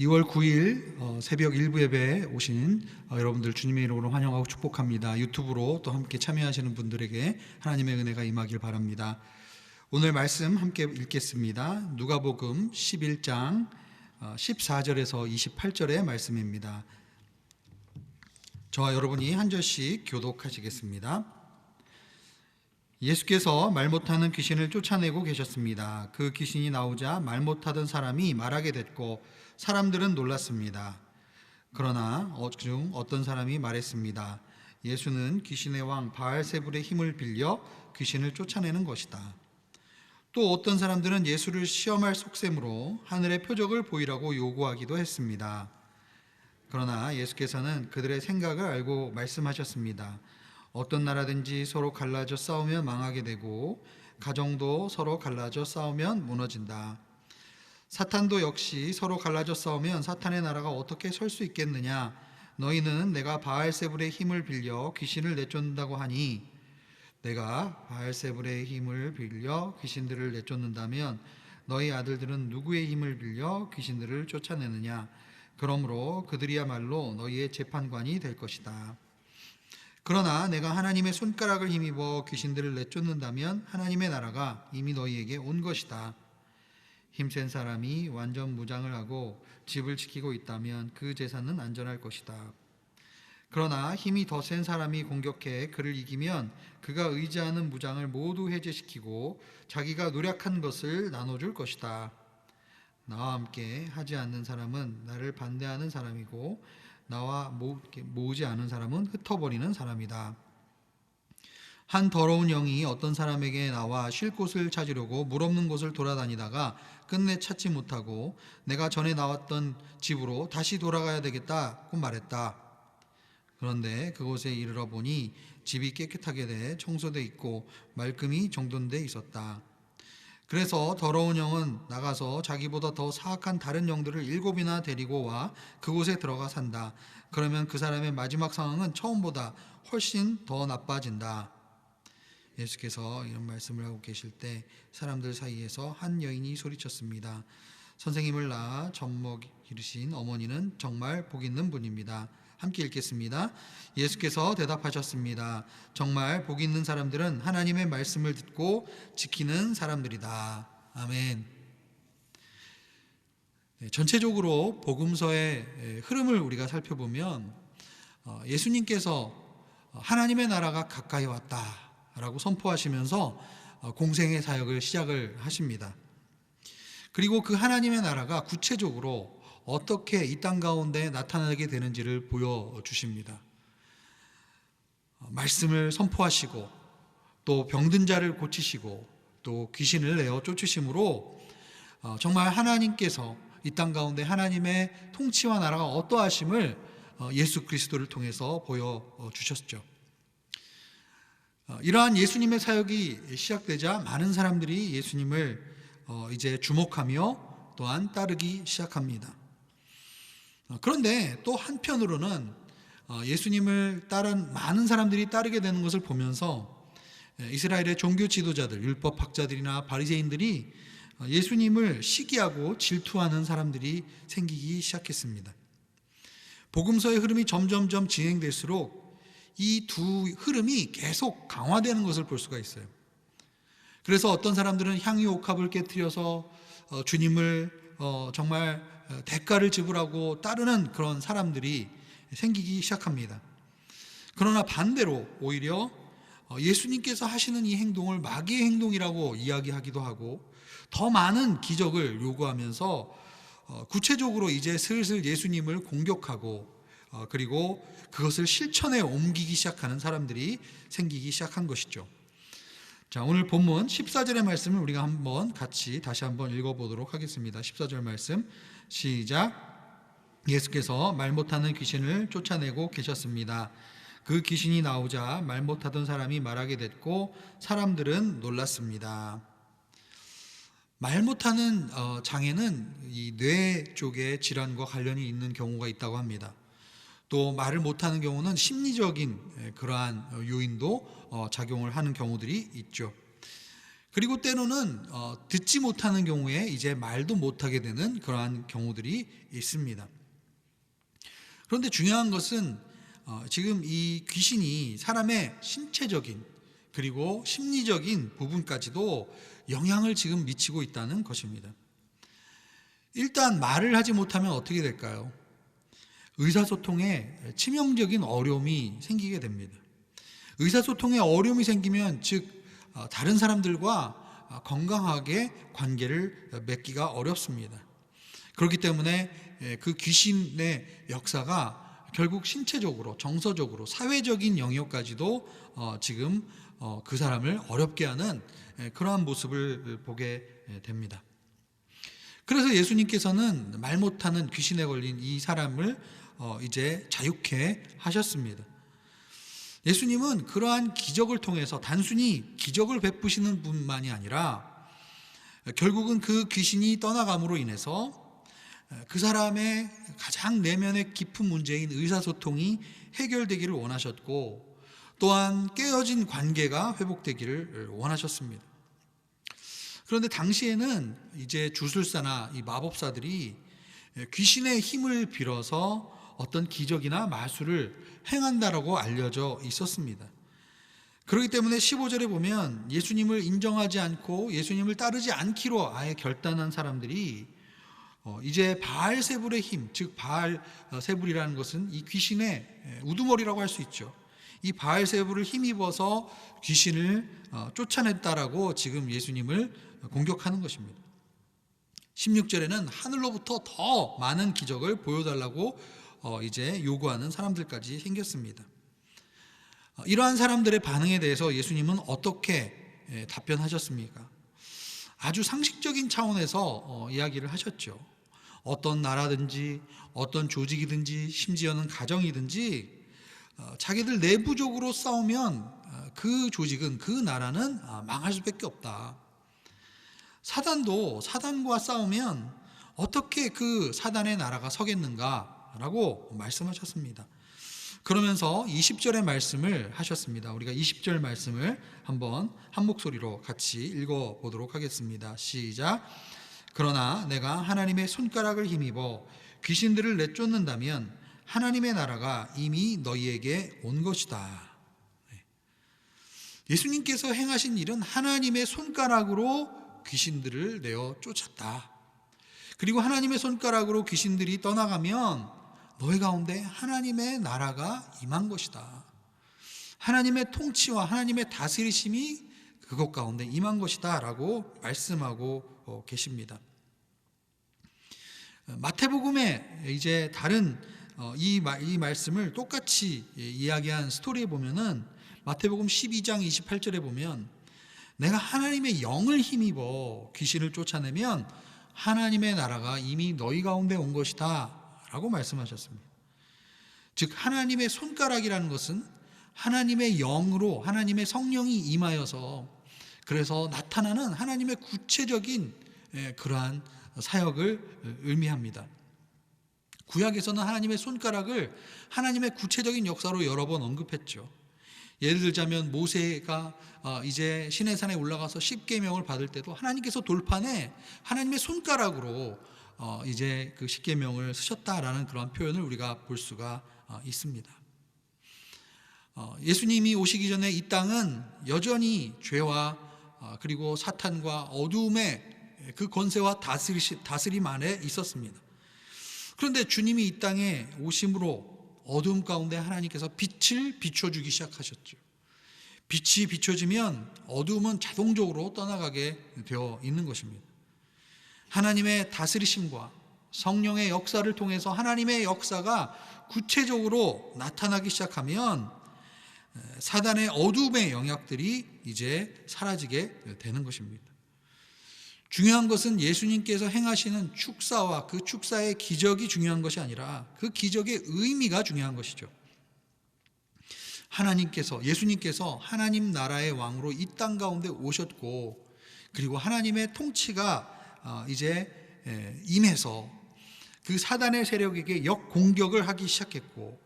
2월 9일 어, 새벽 일부 예배에 오신 어, 여러분들 주님의 이름으로 환영하고 축복합니다. 유튜브로 또 함께 참여하시는 분들에게 하나님의 은혜가 임하길 바랍니다. 오늘 말씀 함께 읽겠습니다. 누가복음 11장 어, 14절에서 28절의 말씀입니다. 저와 여러분이 한 절씩 교독하시겠습니다. 예수께서 말 못하는 귀신을 쫓아내고 계셨습니다. 그 귀신이 나오자 말 못하던 사람이 말하게 됐고 사람들은 놀랐습니다. 그러나 어, 중 어떤 사람이 말했습니다. 예수는 귀신의 왕 바알세불의 힘을 빌려 귀신을 쫓아내는 것이다. 또 어떤 사람들은 예수를 시험할 속셈으로 하늘의 표적을 보이라고 요구하기도 했습니다. 그러나 예수께서는 그들의 생각을 알고 말씀하셨습니다. 어떤 나라든지 서로 갈라져 싸우면 망하게 되고 가정도 서로 갈라져 싸우면 무너진다. 사탄도 역시 서로 갈라져 싸우면 사탄의 나라가 어떻게 설 수 있겠느냐? 너희는 내가 바알세불의 힘을 빌려 귀신을 내쫓는다고 하니 내가 바알세불의 힘을 빌려 귀신들을 내쫓는다면 너희 아들들은 누구의 힘을 빌려 귀신들을 쫓아내느냐? 그러므로 그들이야말로 너희의 재판관이 될 것이다. 그러나 내가 하나님의 손가락을 힘입어 귀신들을 내쫓는다면 하나님의 나라가 이미 너희에게 온 것이다. 힘센 사람이 완전 무장을 하고 집을 지키고 있다면 그 재산은 안전할 것이다. 그러나 힘이 더 센 사람이 공격해 그를 이기면 그가 의지하는 무장을 모두 해제시키고 자기가 노력한 것을 나눠줄 것이다. 나와 함께 하지 않는 사람은 나를 반대하는 사람이고 나와 모으지 않은 사람은 흩어버리는 사람이다. 한 더러운 영이 어떤 사람에게 나와 쉴 곳을 찾으려고 물 없는 곳을 돌아다니다가 끝내 찾지 못하고 내가 전에 나왔던 집으로 다시 돌아가야 되겠다고 말했다. 그런데 그곳에 이르러 보니 집이 깨끗하게 돼 청소돼 있고 말끔히 정돈돼 있었다. 그래서 더러운 영은 나가서 자기보다 더 사악한 다른 영들을 일곱이나 데리고 와 그곳에 들어가 산다. 그러면 그 사람의 마지막 상황은 처음보다 훨씬 더 나빠진다. 예수께서 이런 말씀을 하고 계실 때 사람들 사이에서 한 여인이 소리쳤습니다. 선생님을 낳아 젖먹 기르신 어머니는 정말 복 있는 분입니다. 함께 읽겠습니다. 예수께서 대답하셨습니다. 정말 복 있는 사람들은 하나님의 말씀을 듣고 지키는 사람들이다. 아멘. 네, 전체적으로 복음서의 흐름을 우리가 살펴보면 어, 예수님께서 하나님의 나라가 가까이 왔다 라고 선포하시면서 어, 공생의 사역을 시작을 하십니다. 그리고 그 하나님의 나라가 구체적으로 어떻게 이 땅 가운데 나타나게 되는지를 보여주십니다. 어, 말씀을 선포하시고 또 병든 자를 고치시고 또 귀신을 내어 쫓으심으로 어, 정말 하나님께서 이 땅 가운데 하나님의 통치와 나라가 어떠하심을 어, 예수 그리스도를 통해서 보여주셨죠. 이러한 예수님의 사역이 시작되자 많은 사람들이 예수님을 이제 주목하며 또한 따르기 시작합니다. 어, 그런데 또 한편으로는 어, 예수님을 따른 많은 사람들이 따르게 되는 것을 보면서 예, 이스라엘의 종교 지도자들, 율법 학자들이나 바리새인들이 어, 예수님을 시기하고 질투하는 사람들이 생기기 시작했습니다. 복음서의 흐름이 점점점 진행될수록 이 두 흐름이 계속 강화되는 것을 볼 수가 있어요. 그래서 어떤 사람들은 향유 옥합을 깨뜨려서 주님을 정말 어, 대가를 지불하고 따르는 그런 사람들이 생기기 시작합니다. 그러나 반대로 오히려 어, 예수님께서 하시는 이 행동을 마귀의 행동이라고 이야기하기도 하고 더 많은 기적을 요구하면서 어, 구체적으로 이제 슬슬 예수님을 공격하고 그리고 그것을 실천에 옮기기 시작하는 사람들이 생기기 시작한 것이죠. 자, 오늘 본문 14절의 말씀을 우리가 한번 같이 다시 한번 읽어보도록 하겠습니다. 14절 말씀. 시작. 예수께서 말 못하는 귀신을 쫓아내고 계셨습니다. 그 귀신이 나오자 말 못하던 사람이 말하게 됐고 사람들은 놀랐습니다. 말 못하는 어, 장애는 이 뇌 쪽의 질환과 관련이 있는 경우가 있다고 합니다. 또 말을 못하는 경우는 심리적인 그러한 요인도 어, 작용을 하는 경우들이 있죠. 그리고 때로는 어, 듣지 못하는 경우에 이제 말도 못하게 되는 그러한 경우들이 있습니다. 그런데 중요한 것은 어, 지금 이 귀신이 사람의 신체적인 그리고 심리적인 부분까지도 영향을 지금 미치고 있다는 것입니다. 일단 말을 하지 못하면 어떻게 될까요? 의사소통에 치명적인 어려움이 생기게 됩니다. 의사소통에 어려움이 생기면 즉 어, 다른 사람들과 어, 건강하게 관계를 맺기가 어렵습니다. 그렇기 때문에 예, 그 귀신의 역사가 결국 신체적으로, 정서적으로, 사회적인 영역까지도 어, 지금 어, 그 사람을 어렵게 하는 예, 그러한 모습을 보게 예, 됩니다. 그래서 예수님께서는 말 못하는 귀신에 걸린 이 사람을 어, 이제 자유케 하셨습니다. 예수님은 그러한 기적을 통해서 단순히 기적을 베푸시는 분만이 아니라 결국은 그 귀신이 떠나감으로 인해서 그 사람의 가장 내면의 깊은 문제인 의사소통이 해결되기를 원하셨고 또한 깨어진 관계가 회복되기를 원하셨습니다. 그런데 당시에는 이제 주술사나 이 마법사들이 귀신의 힘을 빌어서 어떤 기적이나 마술을 행한다라고 알려져 있었습니다. 그렇기 때문에 15절에 보면 예수님을 인정하지 않고 예수님을 따르지 않기로 아예 결단한 사람들이 어, 이제 바알 세불의 힘, 즉 바알 어, 세불이라는 것은 이 귀신의 우두머리라고 할 수 있죠. 이 바알 세불을 힘입어서 귀신을 어, 쫓아냈다라고 지금 예수님을 공격하는 것입니다. 16절에는 하늘로부터 더 많은 기적을 보여달라고 이제 요구하는 사람들까지 생겼습니다. 이러한 사람들의 반응에 대해서 예수님은 어떻게 답변하셨습니까? 아주 상식적인 차원에서 이야기를 하셨죠. 어떤 나라든지 어떤 조직이든지 심지어는 가정이든지 어, 자기들 내부적으로 싸우면 어, 그 조직은 그 나라는 아, 망할 수밖에 없다. 사단도 사단과 싸우면 어떻게 그 사단의 나라가 서겠는가 라고 말씀하셨습니다. 그러면서 20절의 말씀을 하셨습니다. 우리가 20절 말씀을 한번 한 목소리로 같이 읽어 보도록 하겠습니다. 시작. 그러나 내가 하나님의 손가락을 힘입어 귀신들을 내쫓는다면 하나님의 나라가 이미 너희에게 온 것이다. 네. 예수님께서 행하신 일은 하나님의 손가락으로 귀신들을 내어 쫓았다. 그리고 하나님의 손가락으로 귀신들이 떠나가면 너희 가운데 하나님의 나라가 임한 것이다. 하나님의 통치와 하나님의 다스리심이 그것 가운데 임한 것이다. 라고 말씀하고 어, 계십니다. 마태복음에 이제 다른 어, 이, 이 말씀을 똑같이 이야기한 스토리에 보면은 마태복음 12장 28절에 보면 내가 하나님의 영을 힘입어 귀신을 쫓아내면 하나님의 나라가 이미 너희 가운데 온 것이다 라고 말씀하셨습니다. 즉 하나님의 손가락이라는 것은 하나님의 영으로 하나님의 성령이 임하여서 그래서 나타나는 하나님의 구체적인 예, 그러한 사역을 의미합니다. 구약에서는 하나님의 손가락을 하나님의 구체적인 역사로 여러 번 언급했죠. 예를 들자면 모세가 어, 이제 시내산에 올라가서 십계명을 받을 때도 하나님께서 돌판에 하나님의 손가락으로 어, 이제 그 십계명을 쓰셨다라는 그런 표현을 우리가 볼 수가 어, 있습니다. 예수님이 오시기 전에 이 땅은 여전히 죄와 아, 그리고 사탄과 어두움의 그 권세와 다스림 안에 있었습니다. 그런데 주님이 이 땅에 오심으로 어두움 가운데 하나님께서 빛을 비춰주기 시작하셨죠. 빛이 비춰지면 어두움은 자동적으로 떠나가게 되어 있는 것입니다. 하나님의 다스리심과 성령의 역사를 통해서 하나님의 역사가 구체적으로 나타나기 시작하면 사단의 어둠의 영역들이 이제 사라지게 되는 것입니다. 중요한 것은 예수님께서 행하시는 축사와 그 축사의 기적이 중요한 것이 아니라 그 기적의 의미가 중요한 것이죠. 하나님께서 예수님께서 하나님 나라의 왕으로 이 땅 가운데 오셨고 그리고 하나님의 통치가 어, 이제 임해서 그 사단의 세력에게 역공격을 하기 시작했고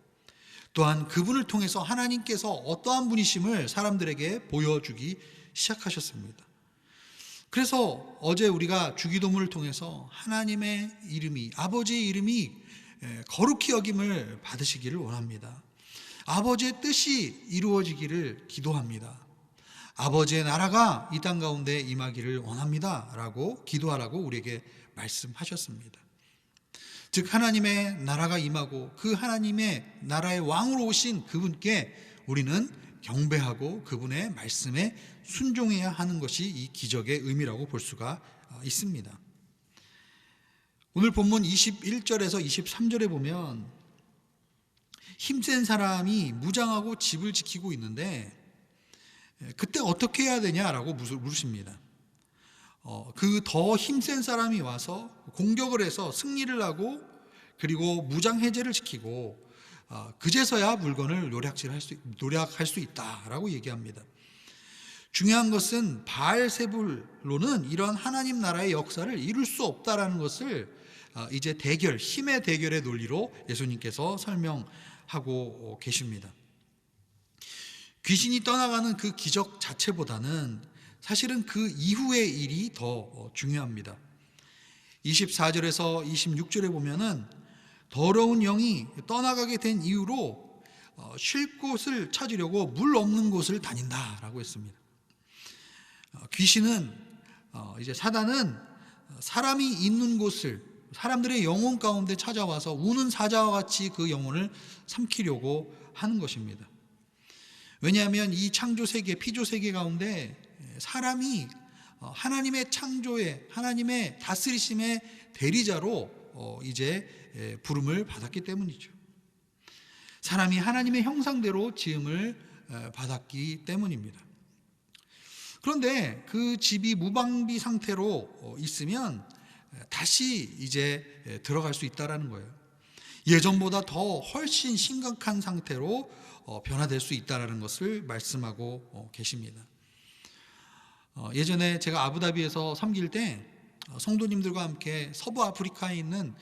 또한 그분을 통해서 하나님께서 어떠한 분이심을 사람들에게 보여주기 시작하셨습니다. 그래서 어제 우리가 주기도문을 통해서 하나님의 이름이 아버지의 이름이 에, 거룩히 여김을 받으시기를 원합니다. 아버지의 뜻이 이루어지기를 기도합니다. 아버지의 나라가 이 땅 가운데 임하기를 원합니다 라고 기도하라고 우리에게 말씀하셨습니다. 즉 하나님의 나라가 임하고 그 하나님의 나라의 왕으로 오신 그분께 우리는 경배하고 그분의 말씀에 순종해야 하는 것이 이 기적의 의미라고 볼 수가 어, 있습니다. 오늘 본문 21절에서 23절에 보면 힘센 사람이 무장하고 집을 지키고 있는데 그때 어떻게 해야 되냐라고 물으십니다. 어, 그 더 힘센 사람이 와서 공격을 해서 승리를 하고 그리고 무장 해제를 지키고 어, 그제서야 물건을 노략질할 수 노략할 수 있다라고 얘기합니다. 중요한 것은 바알세불로는 이런 하나님 나라의 역사를 이룰 수 없다라는 것을 어, 이제 대결 힘의 대결의 논리로 예수님께서 설명하고 계십니다. 귀신이 떠나가는 그 기적 자체보다는 사실은 그 이후의 일이 더 중요합니다. 24절에서 26절에 보면은 더러운 영이 떠나가게 된 이후로 어, 쉴 곳을 찾으려고 물 없는 곳을 다닌다라고 했습니다. 어, 귀신은 어, 이제 사단은 사람이 있는 곳을 사람들의 영혼 가운데 찾아와서 우는 사자와 같이 그 영혼을 삼키려고 하는 것입니다. 왜냐하면 이 창조 세계, 피조 세계 가운데 사람이 하나님의 창조에 하나님의 다스리심의 대리자로 이제 부름을 받았기 때문이죠. 사람이 하나님의 형상대로 지음을 받았기 때문입니다. 그런데 그 집이 무방비 상태로 있으면 다시 이제 들어갈 수 있다라는 거예요. 예전보다 더 훨씬 심각한 상태로 변화될 수 있다라는 것을 말씀하고 계십니다. 예전에 제가 아부다비에서 섬길 때 성도님들과 함께 서부 아프리카에 있는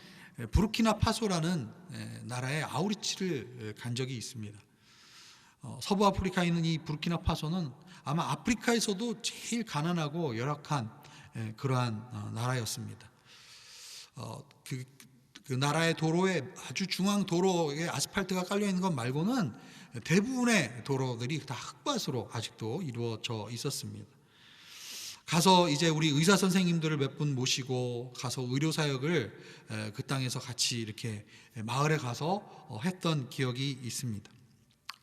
부르키나 파소라는 나라의 아우리치를 간 적이 있습니다. 서부 아프리카에 있는 이 부르키나 파소는 아마 아프리카에서도 제일 가난하고 열악한 그러한 나라였습니다. 그, 그 나라의 도로에 아주 중앙 도로에 아스팔트가 깔려 있는 것 말고는 대부분의 도로들이 다 흙밭으로 아직도 이루어져 있었습니다. 가서 이제 우리 의사 선생님들을 몇 분 모시고 가서 의료 사역을 그 땅에서 같이 이렇게 마을에 가서 어, 했던 기억이 있습니다.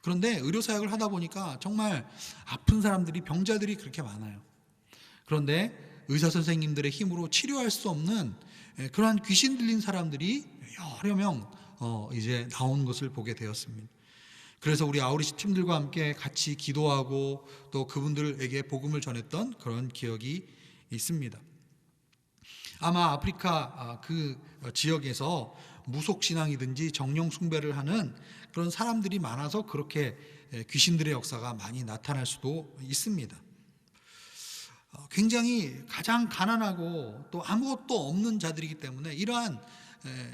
그런데 의료 사역을 하다 보니까 정말 아픈 사람들이 병자들이 그렇게 많아요. 그런데 의사 선생님들의 힘으로 치료할 수 없는 그러한 귀신 들린 사람들이 여러 명 어, 이제 나온 것을 보게 되었습니다. 그래서 우리 아우리시 팀들과 함께 같이 기도하고 또 그분들에게 복음을 전했던 그런 기억이 있습니다. 아마 아프리카 아, 그 지역에서 무속 신앙이든지 정령 숭배를 하는 그런 사람들이 많아서 그렇게 귀신들의 역사가 많이 나타날 수도 있습니다. 어, 굉장히 가장 가난하고 또 아무것도 없는 자들이기 때문에 이러한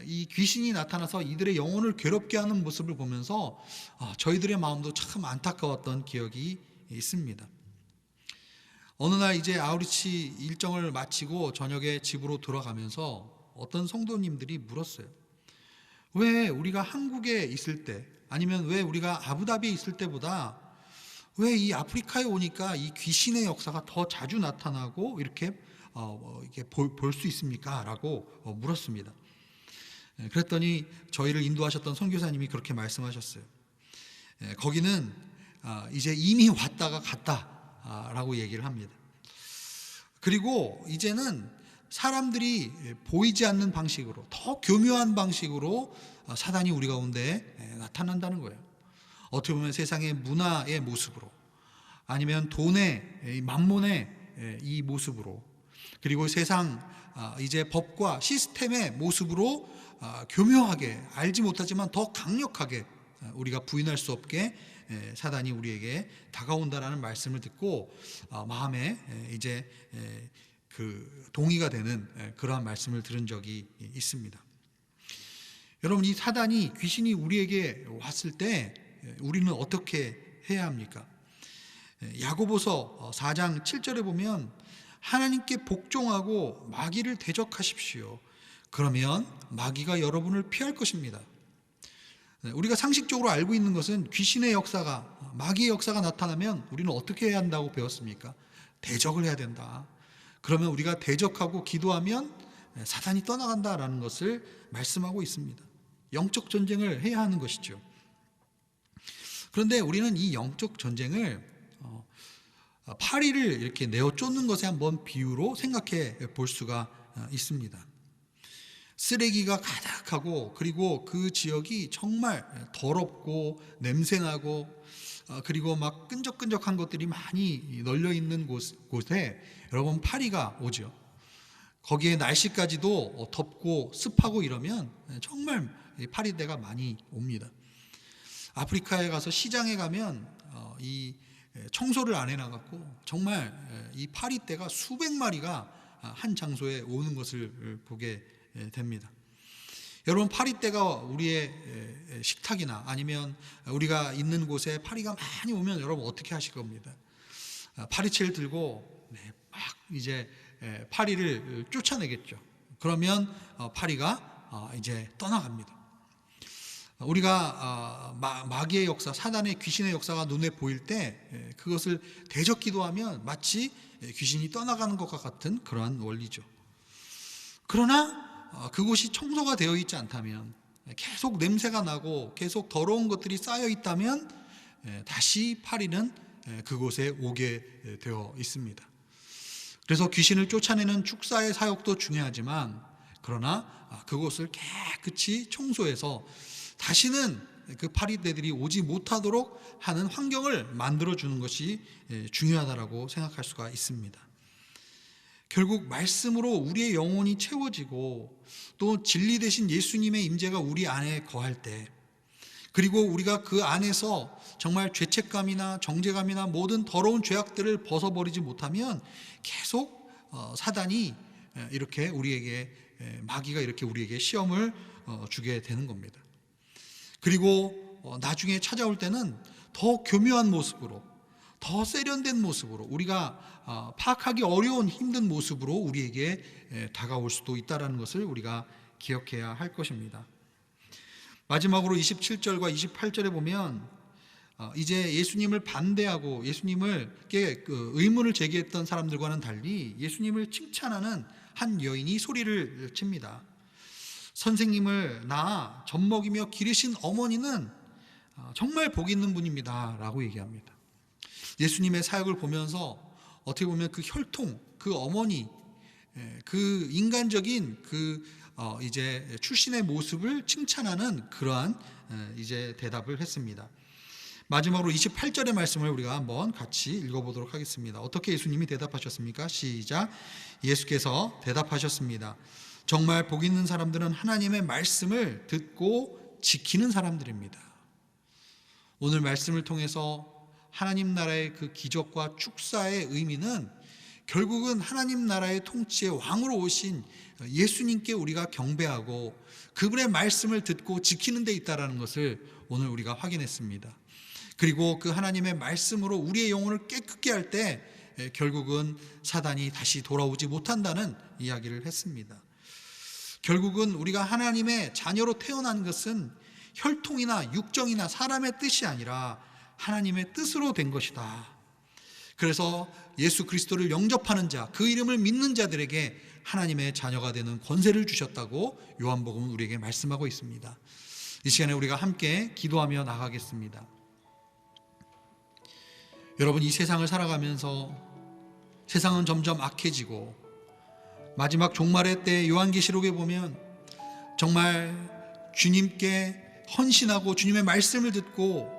이 귀신이 나타나서 이들의 영혼을 괴롭게 하는 모습을 보면서 아, 저희들의 마음도 참 안타까웠던 기억이 있습니다. 어느 날 이제 아우리치 일정을 마치고 저녁에 집으로 돌아가면서 어떤 성도님들이 물었어요. 왜 우리가 한국에 있을 때 아니면 왜 우리가 아부다비에 있을 때보다 왜 이 아프리카에 오니까 이 귀신의 역사가 더 자주 나타나고 이렇게 어, 이렇게 볼 수 있습니까?라고 어, 물었습니다. 예, 그랬더니 저희를 인도하셨던 선교사님이 그렇게 말씀하셨어요. 예, 거기는 아, 이제 이미 왔다가 갔다라고 얘기를 합니다. 그리고 이제는 사람들이 보이지 않는 방식으로 더 교묘한 방식으로 아, 사단이 우리 가운데 예, 나타난다는 거예요. 어떻게 보면 세상의 문화의 모습으로 아니면 돈의 만몬의 이 모습으로 그리고 세상 아, 이제 법과 시스템의 모습으로 아, 교묘하게 알지 못하지만 더 강력하게 아, 우리가 부인할 수 없게 사단이 우리에게 다가온다라는 말씀을 듣고 마음에 이제 그 동의가 되는 그러한 말씀을 들은 적이 있습니다. 여러분 이 사단이 귀신이 우리에게 왔을 때 우리는 어떻게 해야 합니까? 야고보서 4장 어, 7절에 보면 하나님께 복종하고 마귀를 대적하십시오. 그러면 마귀가 여러분을 피할 것입니다. 네, 우리가 상식적으로 알고 있는 것은 귀신의 역사가 마귀의 역사가 나타나면 우리는 어떻게 해야 한다고 배웠습니까? 대적을 해야 된다. 그러면 우리가 대적하고 기도하면 사단이 떠나간다라는 것을 말씀하고 있습니다. 영적 전쟁을 해야 하는 것이죠. 그런데 우리는 이 영적 전쟁을 어, 파리를 이렇게 내어 쫓는 것에 한번 비유로 생각해 볼 수가 어, 있습니다. 쓰레기가 가득하고 그리고 그 지역이 정말 더럽고 냄새나고 어, 그리고 막 끈적끈적한 것들이 많이 널려 있는 곳, 곳에 여러분 파리가 오죠. 거기에 날씨까지도 덥고 습하고 이러면 정말 이 파리떼가 많이 옵니다. 아프리카에 가서 시장에 가면 어, 이 청소를 안 해놔갖고 정말 이 파리떼가 수백 마리가 한 장소에 오는 것을 보게 됩니다. 여러분 파리떼가 우리의 식탁이나 아니면 우리가 있는 곳에 파리가 많이 오면 여러분 어떻게 하실 겁니다. 파리채를 들고 네, 막 이제 파리를 쫓아내겠죠. 그러면 어, 파리가 어, 이제 떠나갑니다. 우리가 어, 마귀의 역사, 사단의 귀신의 역사가 눈에 보일 때 그것을 대적 기도하면 마치 귀신이 떠나가는 것과 같은 그러한 원리죠. 그러나 그곳이 청소가 되어 있지 않다면 계속 냄새가 나고 계속 더러운 것들이 쌓여 있다면 다시 파리는 그곳에 오게 되어 있습니다. 그래서 귀신을 쫓아내는 축사의 사역도 중요하지만 그러나 아, 그곳을 깨끗이 청소해서 다시는 그 파리떼들이 오지 못하도록 하는 환경을 만들어 주는 것이 중요하다라고 생각할 수가 있습니다. 결국 말씀으로 우리의 영혼이 채워지고 또 진리 대신 예수님의 임재가 우리 안에 거할 때 그리고 우리가 그 안에서 정말 죄책감이나 정죄감이나 모든 더러운 죄악들을 벗어버리지 못하면 계속 어, 사단이 이렇게 우리에게 마귀가 이렇게 우리에게 시험을 어, 주게 되는 겁니다. 그리고 어, 나중에 찾아올 때는 더 교묘한 모습으로 더 세련된 모습으로 우리가 파악하기 어려운 힘든 모습으로 우리에게 다가올 수도 있다라는 것을 우리가 기억해야 할 것입니다. 마지막으로 27절과 28절에 보면 어, 이제 예수님을 반대하고 예수님을 그 의문을 제기했던 사람들과는 달리 예수님을 칭찬하는 한 여인이 소리를 칩니다. 선생님을 낳아 젖 먹이며 기르신 어머니는 어, 정말 복 있는 분입니다 라고 얘기합니다. 예수님의 사역을 보면서 어떻게 보면 그 혈통, 그 어머니, 그 인간적인 그 어, 이제 출신의 모습을 칭찬하는 그러한 이제 대답을 했습니다. 마지막으로 28절의 말씀을 우리가 한번 같이 읽어보도록 하겠습니다. 어떻게 예수님이 대답하셨습니까? 시작. 예수께서 대답하셨습니다. 정말 복 있는 사람들은 하나님의 말씀을 듣고 지키는 사람들입니다. 오늘 말씀을 통해서 하나님 나라의 그 기적과 축사의 의미는 결국은 하나님 나라의 통치의 왕으로 오신 예수님께 우리가 경배하고 그분의 말씀을 듣고 지키는 데 있다라는 것을 오늘 우리가 확인했습니다. 그리고 그 하나님의 말씀으로 우리의 영혼을 깨끗게 할 때 결국은 사단이 다시 돌아오지 못한다는 이야기를 했습니다. 결국은 우리가 하나님의 자녀로 태어난 것은 혈통이나 육정이나 사람의 뜻이 아니라 하나님의 뜻으로 된 것이다. 그래서 예수 그리스도를 영접하는 자, 그 이름을 믿는 자들에게 하나님의 자녀가 되는 권세를 주셨다고 요한복음은 우리에게 말씀하고 있습니다. 이 시간에 우리가 함께 기도하며 나가겠습니다. 여러분 이 세상을 살아가면서 세상은 점점 악해지고 마지막 종말의 때 요한계시록에 보면 정말 주님께 헌신하고 주님의 말씀을 듣고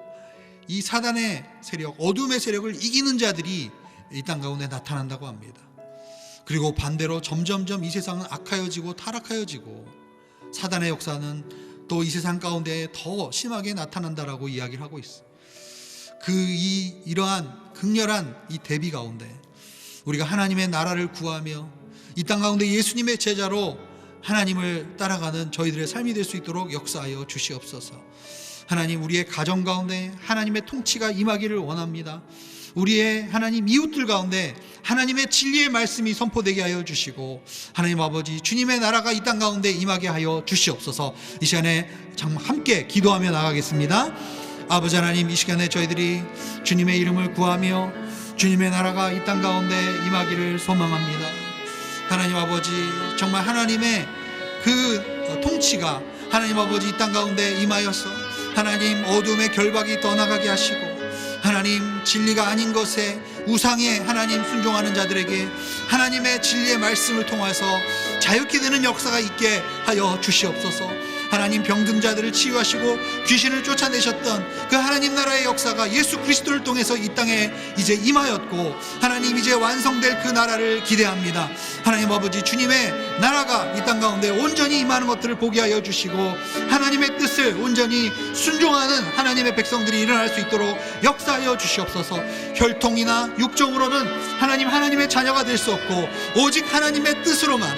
이 사단의 세력, 어둠의 세력을 이기는 자들이 이 땅 가운데 나타난다고 합니다. 그리고 반대로 점점점 이 세상은 악하여지고 타락하여지고 사단의 역사는 또 이 세상 가운데 더 심하게 나타난다라고 이야기를 하고 있어. 그이 이러한 극렬한 이 대비 가운데 우리가 하나님의 나라를 구하며 이 땅 가운데 예수님의 제자로 하나님을 따라가는 저희들의 삶이 될 수 있도록 역사하여 주시옵소서. 하나님 우리의 가정 가운데 하나님의 통치가 임하기를 원합니다. 우리의 하나님 이웃들 가운데 하나님의 진리의 말씀이 선포되게 하여 주시고 하나님 아버지 주님의 나라가 이 땅 가운데 임하게 하여 주시옵소서. 이 시간에 함께 기도하며 나가겠습니다. 아버지 하나님 이 시간에 저희들이 주님의 이름을 구하며 주님의 나라가 이 땅 가운데 임하기를 소망합니다. 하나님 아버지 정말 하나님의 그 통치가 하나님 아버지 이 땅 가운데 임하여서 하나님 어둠의 결박이 떠나가게 하시고 하나님 진리가 아닌 것에 우상에 하나님 순종하는 자들에게 하나님의 진리의 말씀을 통해서 자유케 되는 역사가 있게 하여 주시옵소서. 하나님 병든 자들을 치유하시고 귀신을 쫓아내셨던 그 하나님 나라의 역사가 예수 그리스도를 통해서 이 땅에 이제 임하였고 하나님 이제 완성될 그 나라를 기대합니다. 하나님 아버지 주님의 나라가 이 땅 가운데 온전히 임하는 것들을 보게 하여 주시고 하나님의 뜻을 온전히 순종하는 하나님의 백성들이 일어날 수 있도록 역사하여 주시옵소서. 혈통이나 육정으로는 하나님 하나님의 자녀가 될 수 없고 오직 하나님의 뜻으로만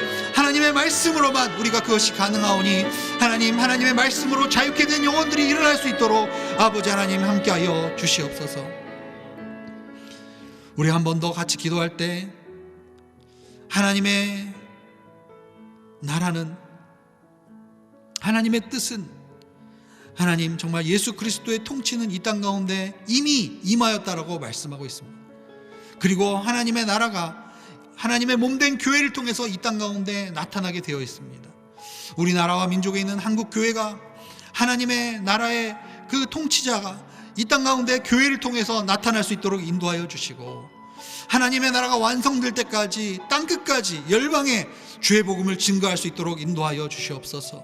하나님의 말씀으로만 우리가 그것이 가능하오니 하나님 하나님의 말씀으로 자유케 된 영혼들이 일어날 수 있도록 아버지 하나님 함께하여 주시옵소서. 우리 한 번 더 같이 기도할 때 하나님의 나라는 하나님의 뜻은 하나님 정말 예수 그리스도의 통치는 이 땅 가운데 이미 임하였다라고 말씀하고 있습니다. 그리고 하나님의 나라가 하나님의 몸된 교회를 통해서 이 땅 가운데 나타나게 되어 있습니다. 우리나라와 민족에 있는 한국 교회가 하나님의 나라의 그 통치자가 이 땅 가운데 교회를 통해서 나타날 수 있도록 인도하여 주시고 하나님의 나라가 완성될 때까지 땅 끝까지 열방에 주의 복음을 증거할 수 있도록 인도하여 주시옵소서.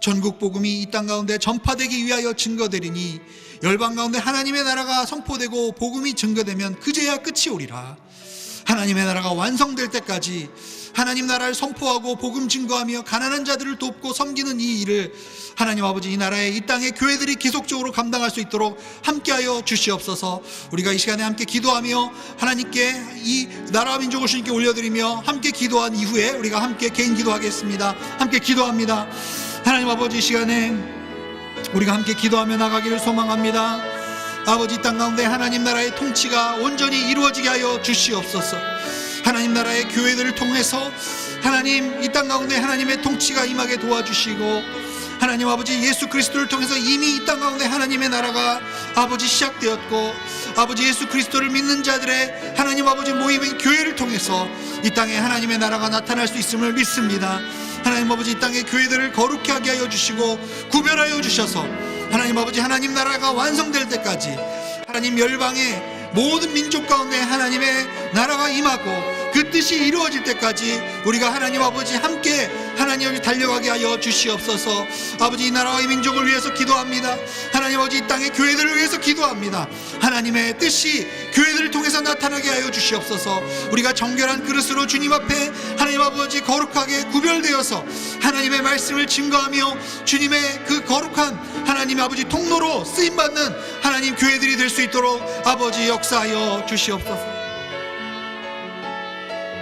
전국 복음이 이 땅 가운데 전파되기 위하여 증거되리니 열방 가운데 하나님의 나라가 선포되고 복음이 증거되면 그제야 끝이 오리라. 하나님의 나라가 완성될 때까지 하나님 나라를 선포하고 복음 증거하며 가난한 자들을 돕고 섬기는 이 일을 하나님 아버지 이 나라의 이 땅의 교회들이 계속적으로 감당할 수 있도록 함께하여 주시옵소서. 우리가 이 시간에 함께 기도하며 하나님께 이 나라와 민족을 주님께 올려드리며 함께 기도한 이후에 우리가 함께 개인 기도하겠습니다. 함께 기도합니다. 하나님 아버지 이 시간에 우리가 함께 기도하며 나가기를 소망합니다. 아버지 이땅 가운데 하나님 나라의 통치가 온전히 이루어지게 하여 주시옵소서. 하나님 나라의 교회들을 통해서 하나님 이 땅 가운데 하나님의 통치가 임하게 도와주시고 하나님 아버지 예수 그리스도를 통해서 이미 이 땅 가운데 하나님의 나라가 아버지 시작되었고 아버지 예수 그리스도를 믿는 자들의 하나님 아버지 모임인 교회를 통해서 이 땅에 하나님의 나라가 나타날 수 있음을 믿습니다. 하나님 아버지 이 땅의 교회들을 거룩히 하게 하여 주시고 구별하여 주셔서 하나님 아버지 하나님 나라가 완성될 때까지 하나님 열방의 모든 민족 가운데 하나님의 나라가 임하고 그 뜻이 이루어질 때까지 우리가 하나님 아버지 함께 하나님을 달려가게 하여 주시옵소서. 아버지 이 나라와 이 민족을 위해서 기도합니다. 하나님 아버지 이 땅의 교회들을 위해서 기도합니다. 하나님의 뜻이 교회들을 통해서 나타나게 하여 주시옵소서. 우리가 정결한 그릇으로 주님 앞에 하나님 아버지 거룩하게 구별되어서 하나님의 말씀을 증거하며 주님의 그 거룩한 하나님 아버지 통로로 쓰임받는 하나님 교회들이 될 수 있도록 아버지 역사하여 주시옵소서